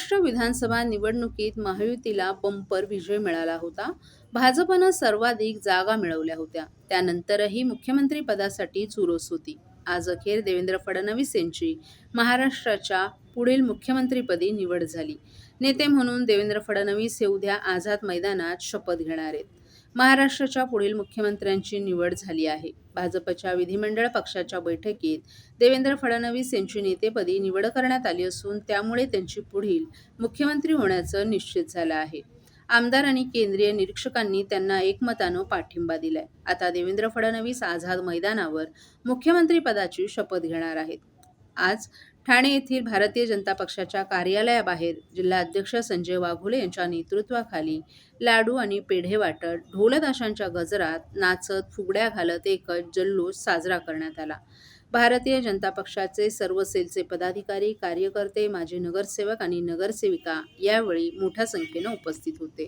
महाराष्ट्र विधानसभा निवडणुकीत महायुतीला बंपर विजय मिळाला होता. भाजपनं सर्वाधिक जागा मिळवल्या होत्या. त्यानंतरही मुख्यमंत्री पदासाठी चुरस होती. आज अखेर देवेंद्र फडणवीस यांची महाराष्ट्राच्या पुढील मुख्यमंत्रीपदी निवड झाली. नेते म्हणून देवेंद्र फडणवीस हे उद्या आझाद मैदानात शपथ घेणार आहेत. महाराष्ट्राच्या पुढील मुख्यमंत्र्यांची निवड झाली आहे. भाजपच्या विधिमंडळ पक्षाच्या बैठकीत देवेंद्र फडणवीस यांची नेतेपदी निवड करण्यात आली असून त्यामुळे त्यांची पुढील मुख्यमंत्री होण्याचं निश्चित झालं आहे. आमदार आणि केंद्रीय निरीक्षकांनी त्यांना एकमतानं पाठिंबा दिलाय. आता देवेंद्र फडणवीस आझाद मैदानावर मुख्यमंत्रीपदाची शपथ घेणार आहेत. आज ठाणे येथील भारतीय जनता पक्षाच्या कार्यालयाबाहेर जिल्हाध्यक्ष संजय वाघोले यांच्या नेतृत्वाखाली लाडू आणि पेढे वाटत ढोलदाशांच्या गजरात नाचत फुगड्या घालत एकच जल्लोष साजरा करण्यात आला. भारतीय जनता पक्षाचे सर्व सेलचे पदाधिकारी कार्यकर्ते माजी नगरसेवक आणि नगरसेविका यावेळी मोठ्या संख्येनं उपस्थित होते.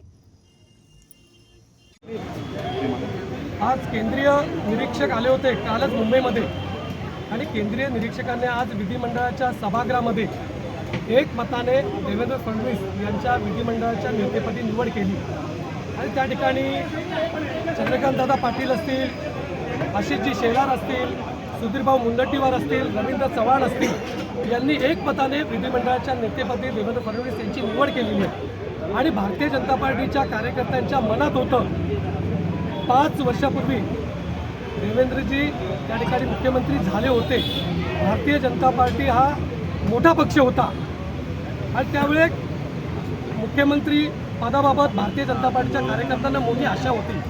आज केंद्रीय निरीक्षक आले होते कालच मुंबईमध्ये. आणि केंद्रीय निरीक्षकांनी आज विधिमंडळाच्या सभागृहामध्ये एक मताने देवेंद्र फडणवीस यांच्या विधिमंडळाच्या नेतेपदी निवड केली. आणि त्या ठिकाणी चंद्रकांतदादा पाटील असतील आशिषजी शेलार असतील सुधीरभाऊ मुंदट्टीवार असतील रवींद्र चव्हाण असतील यांनी एक मताने विधिमंडळाच्या नेतेपदी देवेंद्र फडणवीस यांची निवड केलेली आहे आणि भारतीय जनता पार्टीच्या कार्यकर्त्यांच्या मनात होतं पाच वर्षापूर्वी देवेंद्रजी त्या ठिकाणी मुख्यमंत्री झाले होते. भारतीय जनता पार्टी हा मोठा पक्ष होता. आणि त्यावेळे मुख्यमंत्री पदाबाबत भारतीय जनता पार्टीच्या कार्यकर्त्यांना मोठी आशा होती.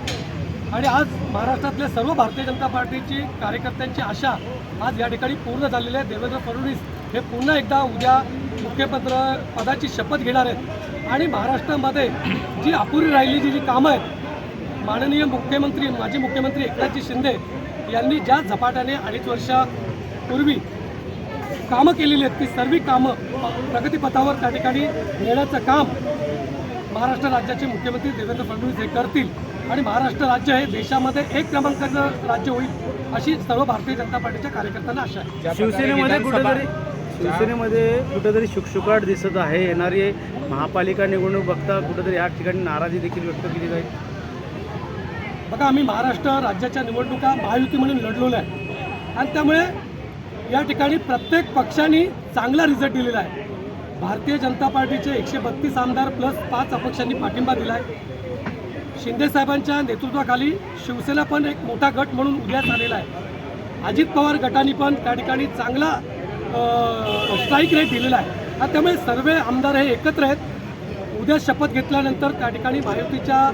आणि आज महाराष्ट्रातल्या सर्व भारतीय जनता पार्टीची कार्यकर्त्यांची आशा आज या ठिकाणी पूर्ण झालेली आहे. देवेंद्र फडणवीस हे पुन्हा एकदा उद्या मुख्यपत्र पदाची शपथ घेणार आहेत. आणि महाराष्ट्रामध्ये जी अपुरी राहिली जी जी कामं आहेत माननीय मुख्यमंत्री माजी मुख्यमंत्री एकनाथजी शिंदे यांनी ज्या झपाट्याने अडीच वर्षापूर्वी कामं केलेली आहेत ती सर्व कामं प्रगतीपथावर त्या ठिकाणी नेण्याचं काम महाराष्ट्र राज्याचे मुख्यमंत्री देवेंद्र फडणवीस हे करतील. आणि महाराष्ट्र राज्य हे देशामध्ये एक क्रमांकाचं राज्य होईल अशी सर्व भारतीय जनता पार्टीच्या कार्यकर्त्यांना आशा आहे. शिवसेनेमध्ये कुठेतरी शिवसेनेमध्ये कुठेतरी शुकशुकाट दिसत आहे. येणारी महापालिका निवडणूक बघता कुठेतरी या ठिकाणी नाराजी देखील व्यक्त केली जाईल. बघा आम्ही महाराष्ट्र राज्याच्या निवडणुका महायुती म्हणून लढलेलो आहे. आणि त्यामुळे या ठिकाणी प्रत्येक पक्षाने चांगला रिझल्ट दिलेला आहे. भारतीय जनता पार्टीचे एकशे बत्तीस आमदार प्लस पाच अपक्षांनी पाठिंबा दिला आहे शिंदेसाहेबांच्या नेतृत्वाखाली शिवसेना पण एक मोठा गट म्हणून उद्या आलेला आहे. अजित पवार गटाने पण त्या ठिकाणी चांगला स्ट्राईक रेट दिलेला आहे. आणि त्यामुळे सर्व आमदार हे एकत्र आहेत. उद्या शपथ घेतल्यानंतर त्या ठिकाणी महायुतीच्या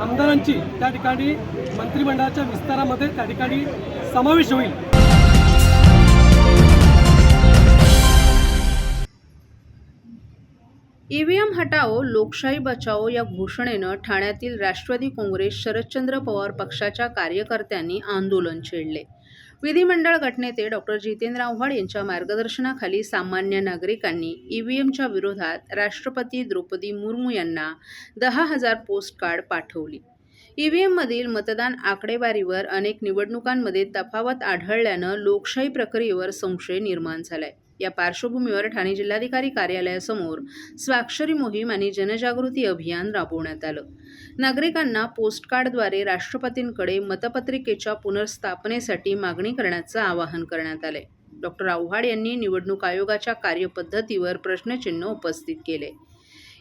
आमदारांची त्या ठिकाणी मंत्रिमंडळाच्या विस्तारामध्ये त्या ठिकाणी समावेश होईल. ईव्हीएम हटाओ लोकशाही बचाओ या घोषणेनं ठाण्यातील राष्ट्रवादी काँग्रेस शरदचंद्र पवार पक्षाच्या कार्यकर्त्यांनी आंदोलन छेडले. विधिमंडळ गटनेते डॉक्टर जितेंद्र आव्हाड यांच्या मार्गदर्शनाखाली सामान्य नागरिकांनी ईव्हीएमच्या विरोधात राष्ट्रपती द्रौपदी मुर्मू यांना दहा हजार पोस्टकार्ड पाठवली ई पाठवली. ईव्हीएममधील मतदान आकडेवारीवर अनेक निवडणुकांमध्ये तफावत आढळल्यानं लोकशाही प्रक्रियेवर संशय निर्माण झालाय. या पार्श्वभूमीवर ठाणे जिल्हाधिकारी कार्यालयासमोर स्वाक्षरी मोहीम आणि जनजागृती अभियान राबवण्यात आलं. नागरिकांना पोस्टकार्डद्वारे राष्ट्रपतींकडे मतपत्रिकेच्या पुनर्स्थापनेसाठी मागणी करण्याचं आवाहन करण्यात आलंय. डॉक्टर आव्हाड यांनी निवडणूक आयोगाच्या कार्यपद्धतीवर प्रश्नचिन्ह उपस्थित केले.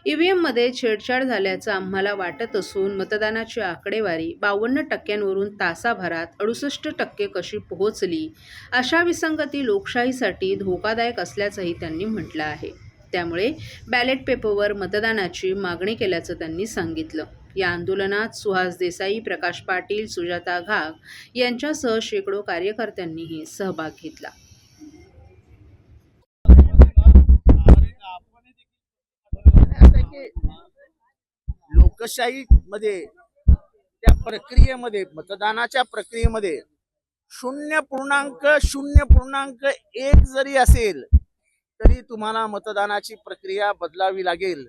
ईव्हीएममध्ये छेडछाड झाल्याचं आम्हाला वाटत असून मतदानाची आकडेवारी बावन्न टक्क्यांवरून तासाभरात अडुसष्ट टक्के कशी पोहोचली अशा विसंगती लोकशाहीसाठी धोकादायक असल्याचंही त्यांनी म्हटलं आहे. त्यामुळे बॅलेट पेपरवर मतदानाची मागणी केल्याचं त्यांनी सांगितलं. या आंदोलनात सुहास देसाई प्रकाश पाटील सुजाता घाग यांच्यासह शेकडो कार्यकर्त्यांनीही सहभाग घेतला. लोकशाही मध्ये त्या प्रक्रियेमध्ये मतदानाच्या प्रक्रियेमध्ये शून्य पूर्णांक शून्य पूर्णांक एक जरी असेल तरी तुम्हाला मतदानाची प्रक्रिया बदलावी लागेल.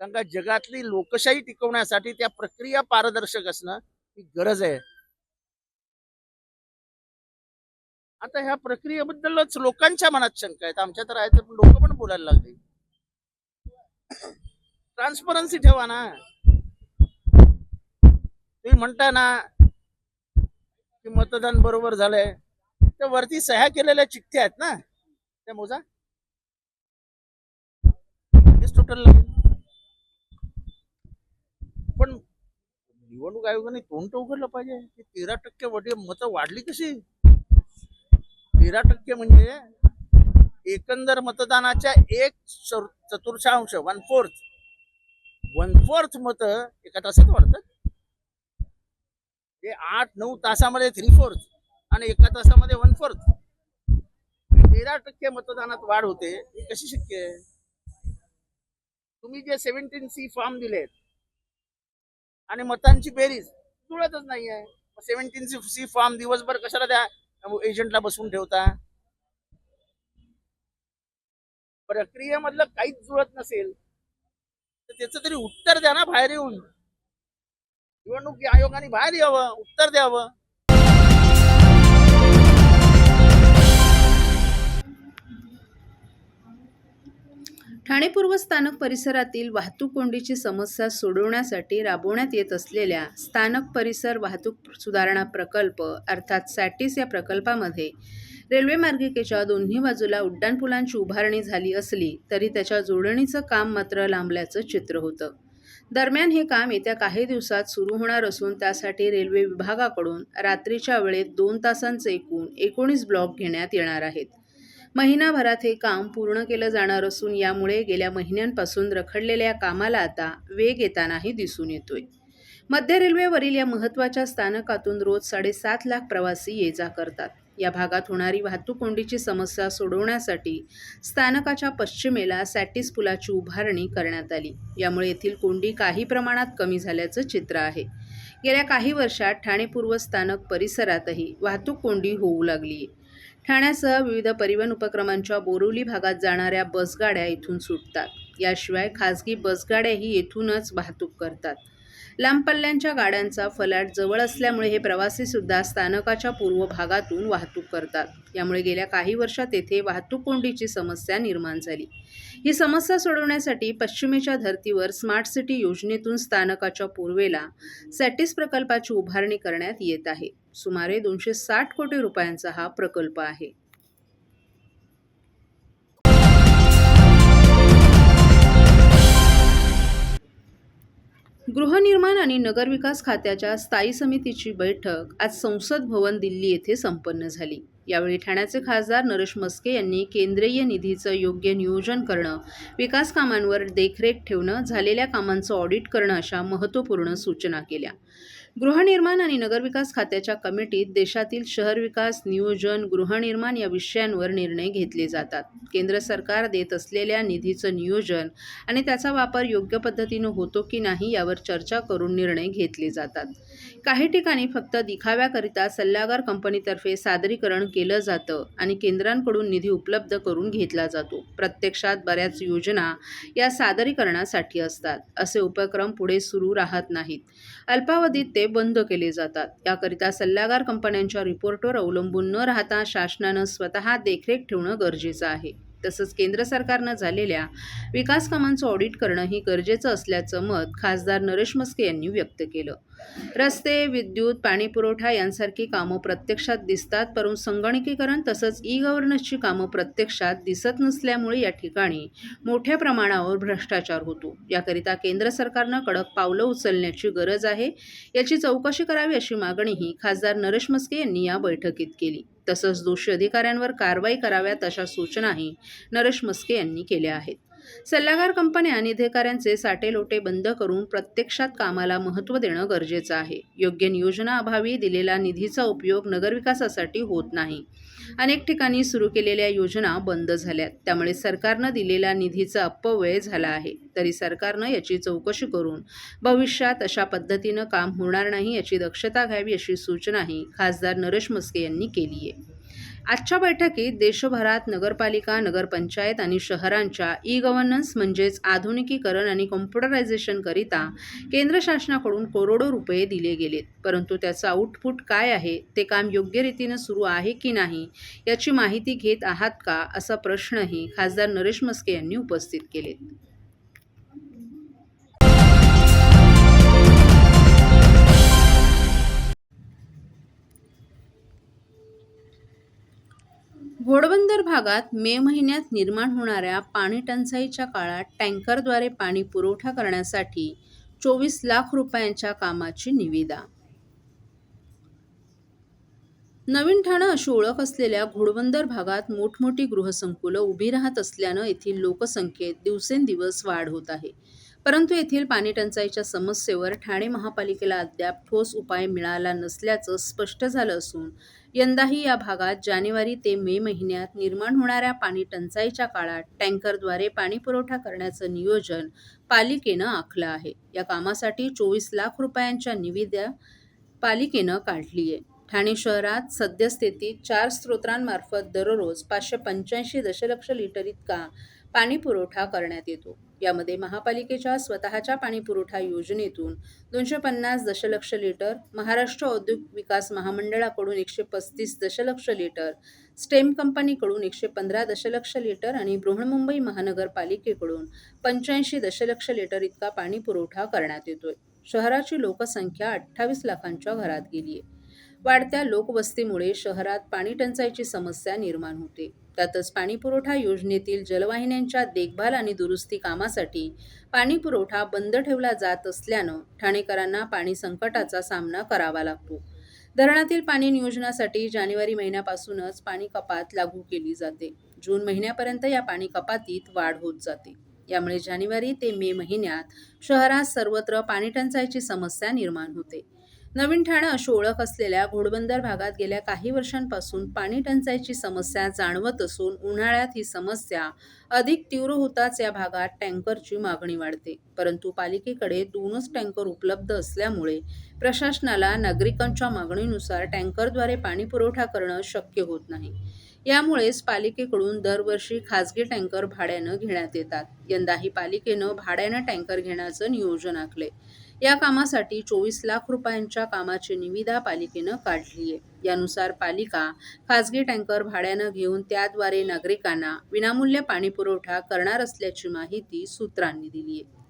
कारण का जगातली लोकशाही टिकवण्यासाठी त्या प्रक्रिया पारदर्शक असणं ही गरज आहे. आता ह्या प्रक्रियेबद्दलच लोकांच्या मनात शंका आहेत. आमच्या तर आहेत पण लोक पण बोलायला लागले. ट्रान्सपरन्सी ठेवा ना. तुम्ही म्हणता ना की मतदान बरोबर झालंय. त्या वरती सह्या केलेल्या चिठ्ठ्या आहेत ना. त्या मोजा. टोटल पण निवडणूक आयोगाने तोंड उघडलं पाहिजे. की तेरा टक्के वडील मतं वाढली कशी? तेरा टक्के म्हणजे एकंदर मतदानाच्या एक चतुर्थांश वन फोर्थ वन फोर्थ मत एका तासात वाढतात. ते आठ नऊ तासामध्ये थ्री फोर्थ आणि एका तासामध्ये वन फोर्थ तेरा टक्के मतदानात वाढ होते. ही कशी शक्य आहे? तुम्ही जे सेव्हन्टीन सी फॉर्म दिलेत आणि मतांची बेरीज जुळतच नाही आहे. सेव्हन्टीन सी सी फॉर्म दिवसभर कशाला द्या एजंटला बसवून ठेवता? प्रक्रियेमधलं काहीच जुळत नसेल. त्याचं तरी उत्तर द्या ना बाहेर येऊन. निवडणूक आयोगाने बाहेर यावं उत्तर द्यावं. ठाणे पूर्व स्थानक परिसरातील वाहतूक कोंडीची समस्या सोडवण्यासाठी राबवण्यात येत असलेल्या स्थानक परिसर वाहतूक सुधारणा प्रकल्प अर्थात सॅटिस या प्रकल्पामध्ये रेल्वे मार्गिकेच्या दोन्ही बाजूला उड्डाणपुलांची उभारणी झाली असली तरी त्याच्या जोडणीचं काम मात्र लांबल्याचं चित्र होतं. दरम्यान हे काम येत्या काही दिवसात सुरू होणार असून त्यासाठी रेल्वे विभागाकडून रात्रीच्या वेळेत दोन तासांचे एकूण एकोणीस ब्लॉक घेण्यात येणार आहेत. महिनाभरात हे काम पूर्ण केलं जाणार असून यामुळे गेल्या महिन्यांपासून रखडलेल्या कामाला आता वेग येतानाही दिसून येतोय. मध्य रेल्वेवरील या महत्त्वाच्या स्थानकातून रोज साडेसात लाख प्रवासी ये जा करतात. या भागात होणारी वाहतूक कोंडीची समस्या सोडवण्यासाठी स्थानकाच्या पश्चिमेला सॅटिस पुलाची उभारणी करण्यात आली. यामुळे येथील कोंडी काही प्रमाणात कमी झाल्याचं चित्र आहे. गेल्या काही वर्षात ठाणे पूर्व स्थानक परिसरातही वाहतूक कोंडी होऊ लागली आहे ठाण्यासह विविध परिवहन उपक्रमांच्या बोरिवली भागात जाणाऱ्या बसगाड्या इथून सुटतात. याशिवाय खासगी बसगाड्याही येथूनच वाहतूक करतात. लांब पल्ल्यांच्या गाड्यांचा फलाट जवळ असल्यामुळे हे प्रवासीसुद्धा स्थानकाच्या पूर्व भागातून वाहतूक करतात. यामुळे गेल्या काही वर्षात येथे वाहतूक कोंडीची समस्या निर्माण झाली. ही समस्या सोडवण्यासाठी पश्चिमेच्या धर्तीवर स्मार्ट सिटी योजनेतून स्थानकाच्या पूर्वेला सॅटिस प्रकल्पाची उभारणी करण्यात येत आहे. सुमारे दोनशे साठ कोटी रुपयांचा हा प्रकल्प आहे. गृहनिर्माण आणि नगरविकास खात्याच्या स्थायी समितीची बैठक आज संसद भवन दिल्ली येथे संपन्न झाली. यावेळी ठाण्याचे खासदार नरेश मस्के यांनी केंद्रीय निधीचं योग्य नियोजन करणं विकास कामांवर देखरेख ठेवणं झालेल्या कामांचं ऑडिट करणं अशा महत्त्वपूर्ण सूचना केल्या. गृहनिर्माण आणि नगरविकास खात्याच्या कमिटीत देशातील शहर विकास नियोजन गृहनिर्माण या विषयांवर निर्णय घेतले जातात. केंद्र सरकार देत असलेल्या निधीचं नियोजन आणि त्याचा वापर योग्य पद्धतीनं होतो की नाही यावर चर्चा करून निर्णय घेतले जातात. काही ठिकाणी फक्त दिखाव्याकरिता सल्लागार कंपनीतर्फे सादरीकरण केलं जातं आणि केंद्रांकडून निधी उपलब्ध करून घेतला जातो. प्रत्यक्षात बऱ्याच योजना या सादरीकरणासाठी असतात. असे उपक्रम पुढे सुरू राहत नाहीत. अल्पावधीत ते बंद केले जातात. याकरिता सल्लागार कंपन्यांच्या रिपोर्टवर अवलंबून न राहता शासनानं स्वतः देखरेख ठेवणं गरजेचं आहे. तसंच केंद्र सरकारनं झालेल्या विकास कामांचं ऑडिट करणंही गरजेचं असल्याचं मत खासदार नरेश मस्के यांनी व्यक्त केलं. रस्ते विद्युत पाणीपुरवठा यांसारखी कामं प्रत्यक्षात दिसतात परंतु संगणकीकरण तसंच ई गव्हर्नन्सची कामं प्रत्यक्षात दिसत नसल्यामुळे या ठिकाणी मोठ्या प्रमाणावर भ्रष्टाचार होतो. याकरिता केंद्र सरकारनं कडक पावलं उचलण्याची गरज आहे. याची चौकशी करावी अशी मागणीही खासदार नरेश मस्के यांनी या बैठकीत केली. तसंच दोषी अधिकाऱ्यांवर कारवाई कराव्यात अशा सूचनाही नरेश मस्के यांनी केल्या आहेत. सल्लागार कंपन्या आणि साटेलोटे बंद करून प्रत्यक्षात कामाला महत्त्व देणं गरजेचं आहे. योग्य नियोजनाअभावी दिलेला निधीचा उपयोग नगरविकासासाठी होत नाही. अनेक ठिकाणी सुरू केलेल्या योजना बंद झाल्यात. त्यामुळे सरकारनं दिलेला निधीचा अपव्यय झाला आहे. तरी सरकारनं याची चौकशी करून भविष्यात अशा पद्धतीनं काम होणार नाही याची दक्षता घ्यावी अशी सूचनाही खासदार नरेश मस्के यांनी केली आहे आजच्या बैठकीत देशभरात नगरपालिका नगरपंचायत आणि शहरांच्या ई गव्हर्नन्स म्हणजेच आधुनिकीकरण आणि कॉम्प्युटरायझेशनकरिता केंद्र शासनाकडून करोडो रुपये दिले गेलेत. परंतु त्याचं आउटपुट काय आहे? ते काम योग्य रीतीनं सुरू आहे की नाही? याची माहिती घेत आहात का? असा प्रश्नही खासदार नरेश मस्के यांनी उपस्थित केलेत. घोडबंदर भागात मे महिन्यात निर्माण होणाऱ्या पाणी टंचाईच्या काळात टँकरद्वारे पाणी पुरवठा करण्यासाठी चोवीस लाख रुपयांच्या कामाची निविदा. नवीन ठाणं अशी ओळख असलेल्या घोडबंदर भागात मोठमोठी गृहसंकुलं उभी राहत असल्यानं येथील लोकसंख्येत दिवसेंदिवस वाढ होत आहे. परंतु येथील पाणी टंचाईच्या समस्येवर ठाणे महापालिकेला अद्याप ठोस उपाय मिळाला नसल्याचं स्पष्ट झालं असून यंदाही या भागात जानेवारी ते मे महिन्यात निर्माण होणाऱ्या पाणी टंचाईच्या काळात टँकरद्वारे पाणी पुरवठा करण्याचं नियोजन पालिकेनं आखलं आहे. या कामासाठी चोवीस लाख रुपयांच्या निविदा पालिकेनं काढली आहे ठाणे शहरात सद्यस्थितीत चार स्रोतांमार्फत दररोज पाचशे पंच्याऐंशी दशलक्ष लिटर इतका पाणी पुरवठा करण्यात येतो. यामध्ये महापालिकेच्या स्वतःच्या पाणी पुरवठा योजनेतून दोनशे पन्नास दशलक्ष लिटर महाराष्ट्र औद्योगिक विकास महामंडळाकडून एकशे पस्तीस दशलक्ष लिटर स्टेम कंपनीकडून एकशे पंधरा दशलक्ष लिटर आणि बृहन्मुंबई महानगरपालिकेकडून पंच्याऐंशी दशलक्ष लिटर इतका पाणी पुरवठा करण्यात येतोय. शहराची लोकसंख्या अठ्ठावीस लाखांच्या घरात गेली आहे वाढत्या लोकवस्तीमुळे शहरात पाणी टंचाईची समस्या निर्माण होते. त्यातच पाणीपुरवठा योजनेतील जलवाहिन्यांच्या देखभाल आणि दुरुस्ती कामासाठी पाणीपुरवठा बंद ठेवला जात असल्यानं ठाणेकरांना पाणी संकटाचा सामना करावा लागतो. धरणातील पाणी नियोजनासाठी जानेवारी महिन्यापासूनच पाणी कपात लागू केली जाते. जून महिन्यापर्यंत या पाणी कपातीत वाढ होत जाते. यामुळे जानेवारी ते मे महिन्यात शहरात सर्वत्र पाणीटंचाईची समस्या निर्माण होते. नवीन ठाणं अशी ओळख असलेल्या घोडबंदर भागात गेल्या काही वर्षांपासून पाणी टंचाईची समस्या जाणवत असून उन्हाळ्यात ही समस्या अधिक तीव्र होताच या भागात टँकरची मागणी वाढते. परंतु पालिकेकडे दोनच टँकर उपलब्ध असल्यामुळे प्रशासनाला नागरिकांच्या मागणीनुसार टँकरद्वारे पाणी पुरवठा करणं शक्य होत नाही. यामुळेच पालिकेकडून दरवर्षी खासगी टँकर भाड्यानं घेण्यात येतात. यंदाही पालिकेनं भाड्यानं टँकर घेण्याचं नियोजन आखले या कामासाठी चोवीस लाख रुपयांच्या कामाची निविदा पालिकेनं काढली आहे. यानुसार पालिका खासगी टँकर भाड्यानं घेऊन त्याद्वारे नागरिकांना विनामूल्य पाणी पुरवठा करणार असल्याची माहिती सूत्रांनी दिली आहे.